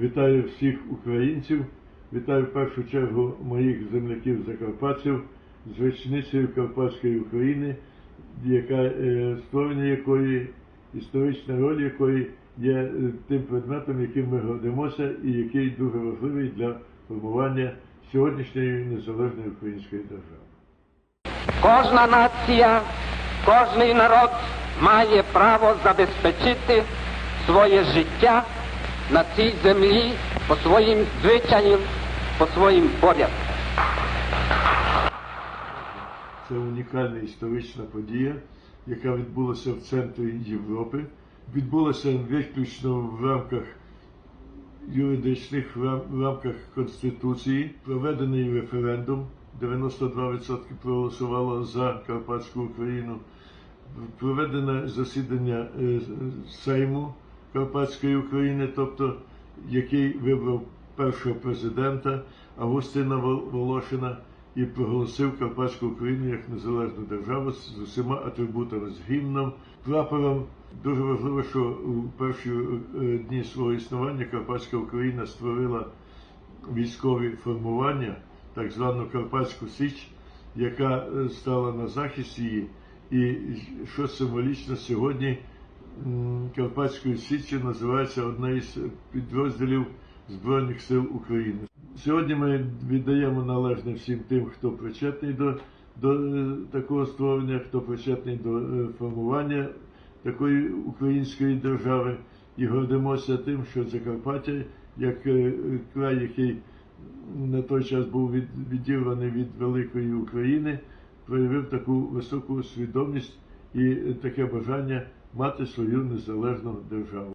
Вітаю всіх українців, вітаю в першу чергу моїх земляків закарпатців з річницею Карпатської України, яка е, створення якої, історична роль якої є е, тим предметом, яким ми гордимося, і який дуже важливий для формування сьогоднішньої незалежної української держави. Кожна нація, кожний народ має право забезпечити своє життя на цій землі по своїм звичаям, по своїм порядку. Це унікальна історична подія, яка відбулася в центрі Європи. Відбулася виключно в рамках юридичних, рамках Конституції. Проведений референдум. 92% проголосувало за Карпатську Україну. Проведене засідання е, Сейму Карпатської України, тобто який вибрав першого президента Августина Волошина і проголосив Карпатську Україну як незалежну державу з усіма атрибутами, з гімном, прапором. Дуже важливо, що у перші е, дні свого існування Карпатська Україна створила військові формування, так звану Карпатську Січ, яка е, стала на захист її, і що символічно сьогодні м, Карпатською Січчю називається одна із підрозділів Збройних сил України. Сьогодні ми віддаємо належне всім тим, хто причетний до, до е, такого створення, хто причетний до е, формування такої української держави, і гордимося тим, що Закарпаття, як е, край, який на той час був від, відірваний від великої України, проявив таку високу свідомість і таке бажання мати свою незалежну державу.